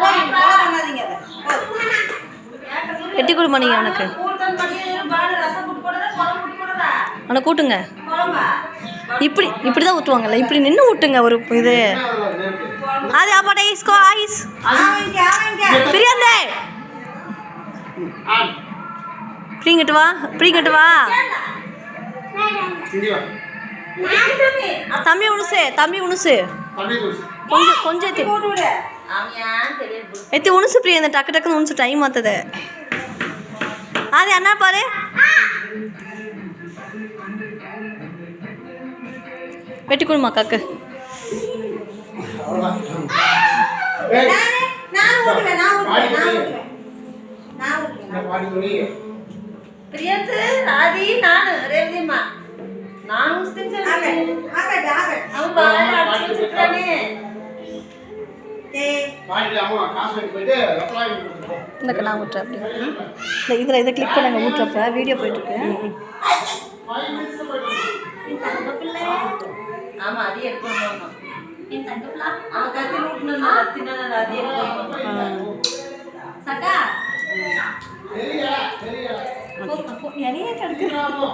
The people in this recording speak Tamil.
பண்ணாதீங்க அதை. போதும் வெட்டி கொடுமா நீங்கள் அவனுக்கு அவனை கூட்டுங்க. இப்படி இப்படி தான் ஊற்றுவாங்கல்ல இப்படி நின்று ஊட்டுங்க ஒரு இது. அது ஆப்பாட்ட ஐஸ்கோ ஐஸ். பிரியாந்தே பிடிங்கிட்டு வா பிடிங்கிட்டு வா. தம்பி. உணுசு தம்பி உணுசு கொஞ்சம் கொஞ்சம் எத்தி. போட்டு விடு அவன் ஏன் தெரியாது எத்தி உணுசு பிரியா இந்த டக்கு டக்குன்னு உணுசு டைம் ஆத்தது அது அண்ணா பாரு. வெட்டி கொடுமா காக்கு. அவ்வளோதான் ஏய். நானே நான் ஊட்டுவேன் நான் ஊட்டுவேன் நான் ஊட்டுவேன் நான் ஊட்டுவேன் இந்த பாடி துணி பிரியந்து ராதி நானு ரேவதிம்மா. நான் முஸ்லிம் ஆகட் ஆகட் ஆகட் हाँ, அவன் இந்த நான் ஊட்டுறேன் அப்படி இந்த இதில் இதை கிளிக் பண்ணுங்க ஊட்டுறப்ப வீடியோ போயிட்டுருக்கு. ஆமா அது எடுக்கணும் என் தங்கப்பிள்ளா அவன் கத்தி ஊட்டணும் கத்தினா அது எடுக்கணும் சட்டா தெரியல தெரியல நிறைய கிடக்கு ஆமா